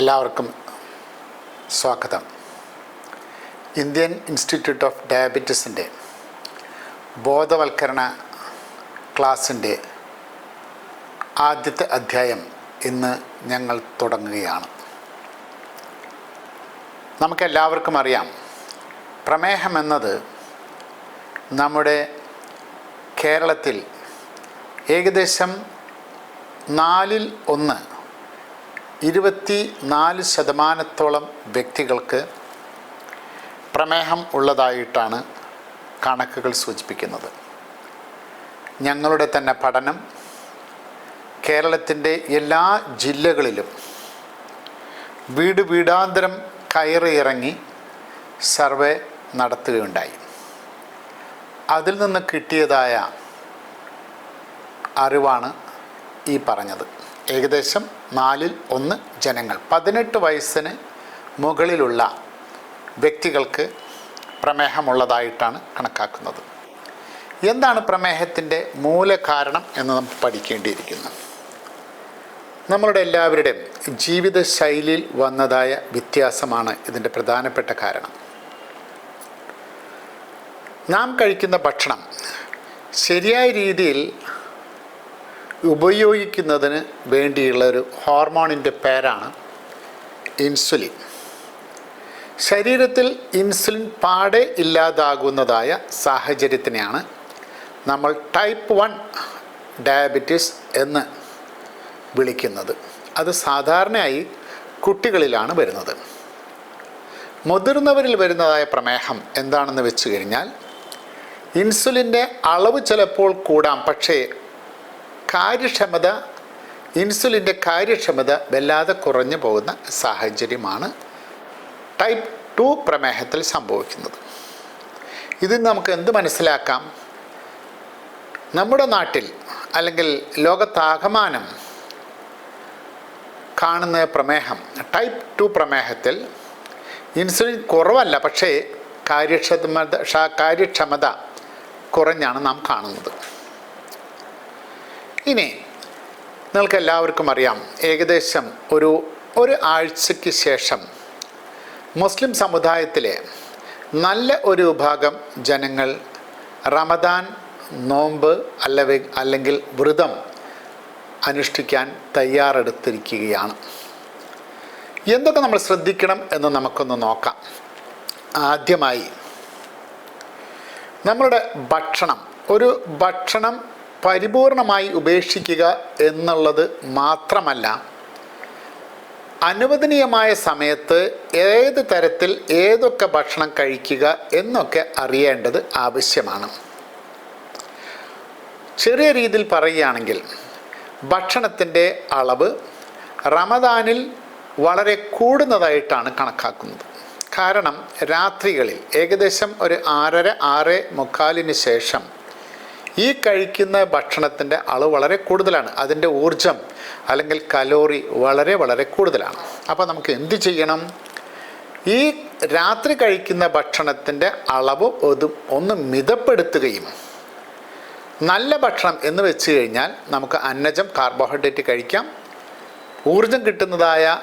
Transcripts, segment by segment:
എല്ലാവർക്കും സ്വാഗതം. Indian institute of ഡയബറ്റീസിന്റെ ബോധവൽക്കരണ ക്ലാസ്സിന്റെ ആദ്യത്തെ അധ്യായം ഇന്ന് ഞങ്ങൾ തുടങ്ങുകയാണ്. നമുക്കെല്ലാവർക്കും അറിയാം പ്രമേഹം എന്നത് നമ്മുടെ കേരളത്തിൽ ഏകദേശം നാലിൽ ഒന്ന് ഇരുപത്തി നാല് ശതമാനത്തോളം വ്യക്തികൾക്ക് പ്രമേഹം ഉള്ളതായിട്ടാണ് കണക്കുകൾ സൂചിപ്പിക്കുന്നത്. ഞങ്ങളുടെ തന്നെ പഠനം കേരളത്തിന്റെ എല്ലാ ജില്ലകളിലും വീട് വീടാന്തരം കയറിയിറങ്ങി സർവേ നടത്തുകയുണ്ടായി. അതിൽ നിന്ന് കിട്ടിയതായ അറിവാണ് ഈ പറഞ്ഞത്. ഏകദേശം നാലിൽ ഒന്ന് ജനങ്ങൾ. പതിനെട്ട് വയസ്സിന് മുകളിലുള്ള വ്യക്തികൾക്ക് പ്രമേഹമുള്ളതായിട്ടാണ് കണക്കാക്കുന്നത്. എന്താണ് പ്രമേഹത്തിന്റെ മൂലകാരണം എന്ന് നമുക്ക് പഠിക്കേണ്ടിയിരിക്കുന്നു. നമ്മളുടെ എല്ലാവരുടെയും ജീവിതശൈലിയിൽ വന്നതായ വ്യത്യാസമാണ് ഇതിന്റെ പ്രധാനപ്പെട്ട കാരണം. നാം കഴിക്കുന്ന ഭക്ഷണം ശരിയായ രീതിയിൽ ഉപയോഗിക്കുന്നതിന് വേണ്ടിയുള്ള ഒരു ഹോർമോണിന്റെ പേരാണ് ഇൻസുലിൻ. ശരീരത്തിൽ ഇൻസുലിൻ പാടെ ഇല്ലാതാകുന്നതായ സാഹചര്യത്തിനെയാണ് നമ്മൾ ടൈപ്പ് വൺ ഡയബറ്റീസ് എന്ന് വിളിക്കുന്നത്. അത് സാധാരണയായി കുട്ടികളിലാണ് വരുന്നത്. മുതിർന്നവരിൽ വരുന്നതായ പ്രമേഹം എന്താണെന്ന് വെച്ച് കഴിഞ്ഞാൽ ഇൻസുലിന്റെ അളവ് ചിലപ്പോൾ കൂടാം. പക്ഷേ കാര്യക്ഷമത ഇൻസുലിന്റെ കാര്യക്ഷമത വല്ലാതെ കുറഞ്ഞു പോകുന്ന സാഹചര്യമാണ് ടൈപ്പ് ടു പ്രമേഹത്തിൽ സംഭവിക്കുന്നത്. ഇതിൽ നമുക്ക് എന്ത് മനസ്സിലാക്കാം? നമ്മുടെ നാട്ടിൽ അല്ലെങ്കിൽ ലോകത്താകമാനം കാണുന്ന പ്രമേഹം ടൈപ്പ് ടു പ്രമേഹത്തിൽ ഇൻസുലിൻ കുറവല്ല പക്ഷേ കാര്യക്ഷമത കാര്യക്ഷമത കുറഞ്ഞാണ് നാം കാണുന്നത്. ഇനി നിങ്ങൾക്ക് എല്ലാവർക്കും അറിയാം ഏകദേശം ഒരു ഒരു ആഴ്ചയ്ക്ക് ശേഷം മുസ്ലിം സമുദായത്തിലെ നല്ല ഒരു വിഭാഗം ജനങ്ങൾ റമദാൻ നോമ്പ് അല്ലവെ അല്ലെങ്കിൽ വ്രതം അനുഷ്ഠിക്കാൻ തയ്യാറെടുത്തിരിക്കുകയാണ്. എന്തൊക്കെ നമ്മൾ ശ്രദ്ധിക്കണം എന്ന് നമുക്കൊന്ന് നോക്കാം. ആദ്യമായി നമ്മളുടെ ഭക്ഷണം ഒരു ഭക്ഷണം പരിപൂർണമായി ഉപേക്ഷിക്കുക എന്നുള്ളത് മാത്രമല്ല അനുവദനീയമായ സമയത്ത് ഏത് തരത്തിൽ ഏതൊക്കെ ഭക്ഷണം കഴിക്കുക എന്നൊക്കെ അറിയേണ്ടത് ആവശ്യമാണ്. ചെറിയ രീതിയിൽ പറയുകയാണെങ്കിൽ ഭക്ഷണത്തിന്റെ അളവ് റമദാനിൽ വളരെ കൂടുന്നതായിട്ടാണ് കണക്കാക്കുന്നത്. കാരണം രാത്രികളിൽ ഏകദേശം ഒരു ആറര ആറ് മുക്കാലിന് ശേഷം ഈ കഴിക്കുന്ന ഭക്ഷണത്തിന്റെ അളവ് വളരെ കൂടുതലാണ്. അതിന്റെ ഊർജം അല്ലെങ്കിൽ കലോറി വളരെ വളരെ കൂടുതലാണ്. അപ്പോൾ നമുക്ക് എന്ത് ചെയ്യണം? ഈ രാത്രി കഴിക്കുന്ന ഭക്ഷണത്തിന്റെ അളവ് ഒരു ഒന്ന് മിതപ്പെടുത്തുകയും നല്ല ഭക്ഷണം എന്ന് വെച്ച് കഴിഞ്ഞാൽ നമുക്ക് അന്നജം കാർബോഹൈഡ്രേറ്റ് കഴിക്കാം. ഊർജം കിട്ടുന്നതായ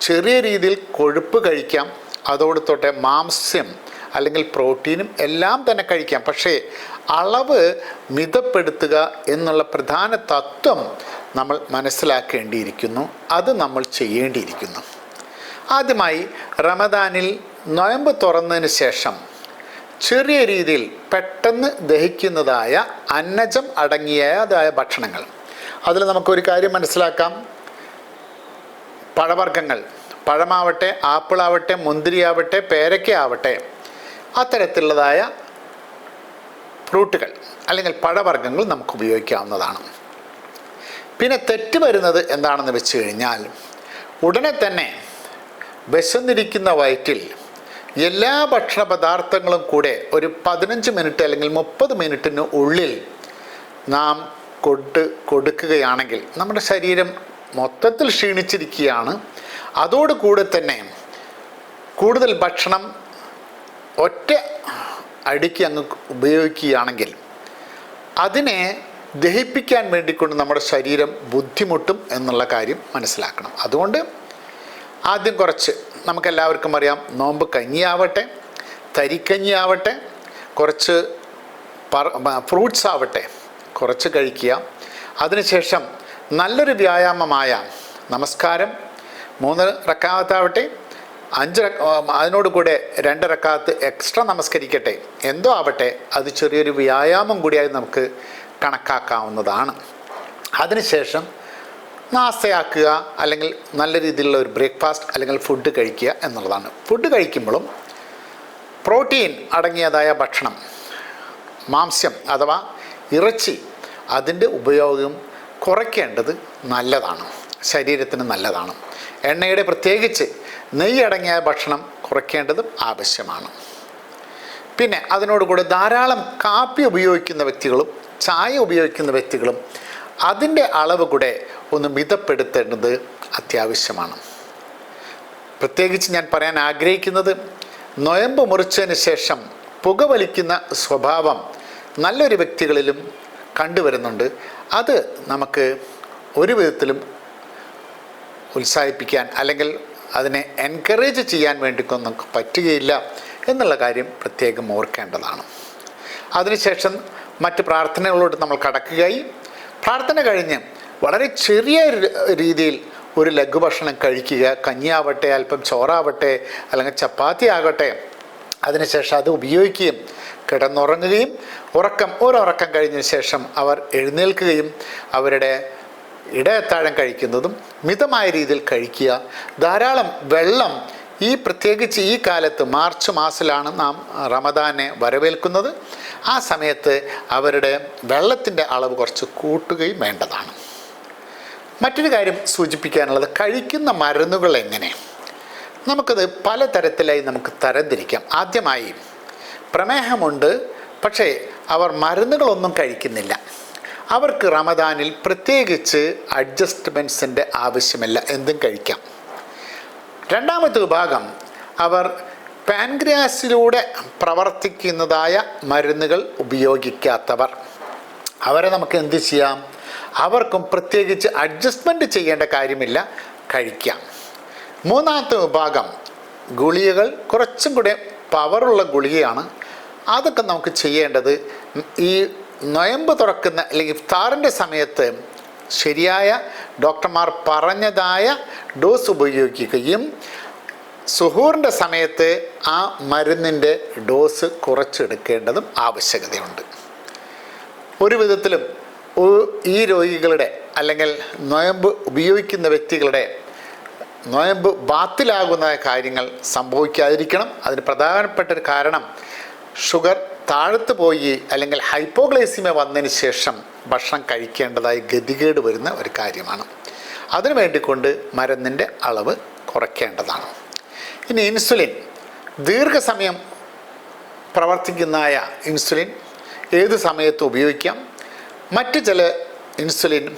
ചെറിയ രീതിയിൽ കൊഴുപ്പ് കഴിക്കാം. അതോടൊത്തോട്ടെ തൊട്ട് മാംസ്യം അല്ലെങ്കിൽ പ്രോട്ടീനും എല്ലാം തന്നെ കഴിക്കാം. പക്ഷേ അളവ് മിതപ്പെടുത്തുക എന്നുള്ള പ്രധാന തത്വം നമ്മൾ മനസ്സിലാക്കേണ്ടിയിരിക്കുന്നു. അത് നമ്മൾ ചെയ്യേണ്ടിയിരിക്കുന്നു. ആദ്യമായി റമദാനിൽ നോയമ്പ് തുറന്നതിന് ശേഷം ചെറിയ രീതിയിൽ പെട്ടെന്ന് ദഹിക്കുന്നതായ അന്നജം അടങ്ങിയതായ ഭക്ഷണങ്ങൾ. അതിൽ നമുക്കൊരു കാര്യം മനസ്സിലാക്കാം. പഴവർഗങ്ങൾ. പഴമാവട്ടെ ആപ്പിളാവട്ടെ മുന്തിരിയാവട്ടെ പേരയ്ക്ക ആവട്ടെ അത്തരത്തിലുള്ളതായ ഫ്രൂട്ടുകൾ അല്ലെങ്കിൽ പഴവർഗങ്ങൾ നമുക്ക് ഉപയോഗിക്കാവുന്നതാണ്. പിന്നെ തെറ്റ് വരുന്നത് എന്താണെന്ന് വെച്ച് കഴിഞ്ഞാൽ ഉടനെ തന്നെ വിശന്നിരിക്കുന്ന വയറ്റിൽ എല്ലാ ഭക്ഷണ പദാർത്ഥങ്ങളും കൂടെ ഒരു പതിനഞ്ച് മിനിറ്റ് അല്ലെങ്കിൽ മുപ്പത് മിനിറ്റിന് ഉള്ളിൽ നാം കൊട്ട് കൊടുക്കുകയാണെങ്കിൽ നമ്മുടെ ശരീരം മൊത്തത്തിൽ ക്ഷീണിച്ചിരിക്കുകയാണ്. അതോടുകൂടെ തന്നെ കൂടുതൽ ഭക്ഷണം ഒറ്റ അടിക്ക് അങ്ങ് ഉപയോഗിക്കുകയാണെങ്കിൽ അതിനെ ദഹിപ്പിക്കാൻ വേണ്ടിക്കൊണ്ട് നമ്മുടെ ശരീരം ബുദ്ധിമുട്ടും എന്നുള്ള കാര്യം മനസ്സിലാക്കണം. അതുകൊണ്ട് ആദ്യം കുറച്ച് നമുക്കെല്ലാവർക്കും അറിയാം നോമ്പ് കഞ്ഞിയാവട്ടെ തരിക്കഞ്ഞിയാവട്ടെ കുറച്ച് ഫ്രൂട്ട്സ് ആവട്ടെ കുറച്ച് കഴിക്കുക. അതിനുശേഷം നല്ലൊരു വ്യായാമമായ നമസ്കാരം മൂന്ന് റക്കാവത്താവട്ടെ അഞ്ച് അതിനോട് കൂടെ രണ്ടരക്കാത്ത് എക്സ്ട്രാ നമസ്കരിക്കട്ടെ. എന്തോ ആവട്ടെ അത് ചെറിയൊരു വ്യായാമം കൂടിയായി നമുക്ക് കണക്കാക്കാവുന്നതാണ്. അതിനുശേഷം നാസ്തയാക്കുക അല്ലെങ്കിൽ നല്ല രീതിയിലുള്ള ഒരു ബ്രേക്ക്ഫാസ്റ്റ് അല്ലെങ്കിൽ ഫുഡ് കഴിക്കുക എന്നുള്ളതാണ്. ഫുഡ് കഴിക്കുമ്പോഴും പ്രോട്ടീൻ അടങ്ങിയതായ ഭക്ഷണം മാംസ്യം അഥവാ ഇറച്ചി അതിന്റെ ഉപയോഗം കുറയ്ക്കേണ്ടത് നല്ലതാണ്. ശരീരത്തിന് നല്ലതാണ്. എണ്ണയുടെ പ്രത്യേകിച്ച് നെയ്യ് അടങ്ങിയ ഭക്ഷണം കുറയ്ക്കേണ്ടതും ആവശ്യമാണ്. പിന്നെ അതിനോടുകൂടെ ധാരാളം കാപ്പി ഉപയോഗിക്കുന്ന വ്യക്തികളും ചായ ഉപയോഗിക്കുന്ന വ്യക്തികളും അതിന്റെ അളവ് കൂടെ ഒന്ന് മിതപ്പെടുത്തേണ്ടത് അത്യാവശ്യമാണ്. പ്രത്യേകിച്ച് ഞാൻ പറയാൻ ആഗ്രഹിക്കുന്നത് നൊയമ്പ് മുറിച്ചതിന് ശേഷം പുകവലിക്കുന്ന സ്വഭാവം നല്ലൊരു വ്യക്തികളിലും കണ്ടുവരുന്നുണ്ട്. അത് നമുക്ക് ഒരു വിധത്തിലും ഉത്സാഹിപ്പിക്കാൻ അല്ലെങ്കിൽ അതിനെ എൻകറേജ് ചെയ്യാൻ വേണ്ടിക്കൊന്നും പറ്റുകയില്ല എന്നുള്ള കാര്യം പ്രത്യേകം ഓർക്കേണ്ടതാണ്. അതിനുശേഷം മറ്റ് പ്രാർത്ഥനകളോട് നമ്മൾ കടക്കുകയായി. പ്രാർത്ഥന കഴിഞ്ഞ് വളരെ ചെറിയ രീതിയിൽ ഒരു ലഘുഭക്ഷണം കഴിക്കുക കഞ്ഞിയാവട്ടെ അല്പം ചോറാവട്ടെ അല്ലെങ്കിൽ ചപ്പാത്തി ആകട്ടെ. അതിനുശേഷം അത് ഉപയോഗിക്കുകയും കിടന്നുറങ്ങുകയും ഉറക്കം ഒരുറക്കം കഴിഞ്ഞതിന് ശേഷം അവർ എഴുന്നേൽക്കുകയും അവരുടെ ഇടയത്താഴം കഴിക്കുന്നതും മിതമായ രീതിയിൽ കഴിക്കുക. ധാരാളം വെള്ളം ഈ പ്രത്യേകിച്ച് ഈ കാലത്ത് മാർച്ച് മാസത്തിലാണ് നാം റമദാനെ വരവേൽക്കുന്നത്. ആ സമയത്ത് അവരുടെ വെള്ളത്തിന്റെ അളവ് കുറച്ച് കൂട്ടുകയും വേണ്ടതാണ്. മറ്റൊരു കാര്യം സൂചിപ്പിക്കാനുള്ളത് കഴിക്കുന്ന മരുന്നുകൾ എങ്ങനെ? നമുക്കത് പലതരത്തിലായി നമുക്ക് തരംതിരിക്കാം. ആദ്യമായി പ്രമേഹമുണ്ട് പക്ഷേ അവർ മരുന്നുകളൊന്നും കഴിക്കുന്നില്ല. അവർക്ക് റമദാനിൽ പ്രത്യേകിച്ച് അഡ്ജസ്റ്റ്മെന്റ്സിന്റെ ആവശ്യമില്ല. എന്തും കഴിക്കാം. രണ്ടാമത്തെ വിഭാഗം അവർ പാൻക്രിയാസിലൂടെ പ്രവർത്തിക്കുന്നതായ മരുന്നുകൾ ഉപയോഗിക്കാത്തവർ. അവരെ നമുക്ക് എന്ത് ചെയ്യാം? അവർക്കും പ്രത്യേകിച്ച് അഡ്ജസ്റ്റ്മെന്റ് ചെയ്യേണ്ട കാര്യമില്ല. കഴിക്കാം. മൂന്നാമത്തെ വിഭാഗം ഗുളികകൾ കുറച്ചും കൂടെ പവറുള്ള ഗുളികയാണ്. അതൊക്കെ നമുക്ക് ചെയ്യേണ്ടത് ഈ നൊയമ്പ് തുറക്കുന്ന അല്ലെങ്കിൽ ഇഫ്താറിന്റെ സമയത്ത് ശരിയായ ഡോക്ടർമാർ പറഞ്ഞതായ ഡോസ് ഉപയോഗിക്കുകയും സുഹൂറിന്റെ സമയത്ത് ആ മരുന്നിന്റെ ഡോസ് കുറച്ചെടുക്കേണ്ടതും ആവശ്യകതയുണ്ട്. ഒരു വിധത്തിലും ഈ രോഗികളുടെ അല്ലെങ്കിൽ നൊയമ്പ് ഉപയോഗിക്കുന്ന വ്യക്തികളുടെ നൊയമ്പ് ബാത്തിലാകുന്ന കാര്യങ്ങൾ സംഭവിക്കാതിരിക്കണം. അതിന് പ്രധാനപ്പെട്ട ഒരു കാരണം ഷുഗർ താഴത്ത് പോയി അല്ലെങ്കിൽ ഹൈപ്പോഗ്ലൈസിമ വന്നതിന് ശേഷം ഭക്ഷണം കഴിക്കേണ്ടതായി ഗതികേട് വരുന്ന ഒരു കാര്യമാണ്. അതിനു വേണ്ടിക്കൊണ്ട് മരുന്നിന്റെ അളവ് കുറയ്ക്കേണ്ടതാണ്. ഇനി ഇൻസുലിൻ. ദീർഘസമയം പ്രവർത്തിക്കുന്നതായ ഇൻസുലിൻ ഏത് സമയത്ത് ഉപയോഗിക്കാം? മറ്റ് ചില ഇൻസുലിൻ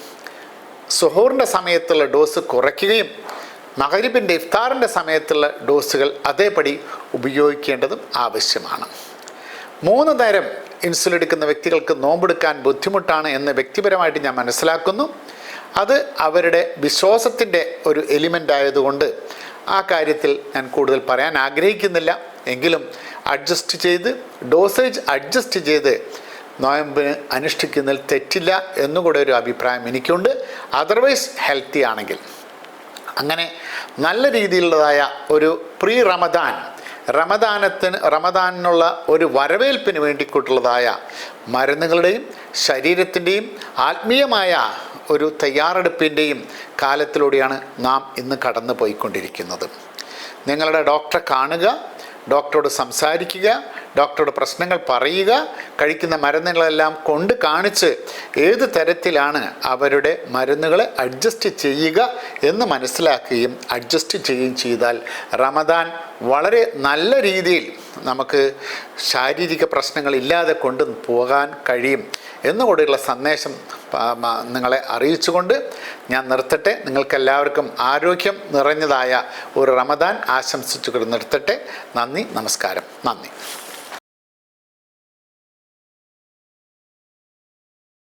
സുഹൂറിന്റെ സമയത്തുള്ള ഡോസ് കുറയ്ക്കുകയും മകരിബിന്റെ ഇഫ്താറിന്റെ സമയത്തുള്ള ഡോസുകൾ അതേപടി ഉപയോഗിക്കേണ്ടതും ആവശ്യമാണ്. മൂന്ന് നേരം ഇൻസുലിൻ എടുക്കുന്ന വ്യക്തികൾക്ക് നോമ്പെടുക്കാൻ ബുദ്ധിമുട്ടാണ് എന്ന് വ്യക്തിപരമായിട്ട് ഞാൻ മനസ്സിലാക്കുന്നു. അത് അവരുടെ വിശ്വാസത്തിന്റെ ഒരു എലിമെന്റ് ആയതുകൊണ്ട് ആ കാര്യത്തിൽ ഞാൻ കൂടുതൽ പറയാൻ ആഗ്രഹിക്കുന്നില്ല. എങ്കിലും അഡ്ജസ്റ്റ് ചെയ്ത് ഡോസേജ് അഡ്ജസ്റ്റ് ചെയ്ത് നോയമ്പിന് അനുഷ്ഠിക്കുന്നതിൽ തെറ്റില്ല എന്നുകൂടെ ഒരു അഭിപ്രായം എനിക്കുണ്ട്. അതർവൈസ് ഹെൽത്തി ആണെങ്കിൽ. അങ്ങനെ നല്ല രീതിയിലുള്ളതായ ഒരു പ്രീ റമദാൻ റമദാനത്തിന് റമദാനിനുള്ള ഒരു വരവേൽപ്പിന് വേണ്ടിക്കൊണ്ടുള്ളതായ മരുന്നുകളുടെയും ശരീരത്തിന്റെയും ആത്മീയമായ ഒരു തയ്യാറെടുപ്പിന്റെയും കാലത്തിലൂടെയാണ് നാം ഇന്ന് കടന്നു പോയിക്കൊണ്ടിരിക്കുന്നത് നിങ്ങളുടെ ഡോക്ടറെ കാണുക ഡോക്ടറോട് സംസാരിക്കുക ഡോക്ടറോട് പ്രശ്നങ്ങൾ പറയുക കഴിക്കുന്ന മരുന്നുകളെല്ലാം കൊണ്ട് കാണിച്ച് ഏത് തരത്തിലാണ് അവരുടെ മരുന്നുകളെ അഡ്ജസ്റ്റ് ചെയ്യുക എന്ന് മനസ്സിലാക്കുകയും അഡ്ജസ്റ്റ് ചെയ്യുകയും ചെയ്താൽ റമദാൻ വളരെ നല്ല രീതിയിൽ നമുക്ക് ശാരീരിക പ്രശ്നങ്ങൾ ഇല്ലാതെ കൊണ്ട് പോകാൻ കഴിയും എന്നുകൂടിയുള്ള സന്ദേശം നിങ്ങളെ അറിയിച്ചുകൊണ്ട് ഞാൻ നിർത്തട്ടെ. നിങ്ങൾക്കെല്ലാവർക്കും ആരോഗ്യം നിറഞ്ഞതായ ഒരു റമദാൻ ആശംസിച്ചുകൊണ്ട് നിർത്തട്ടെ. നന്ദി നമസ്കാരം. നന്ദി.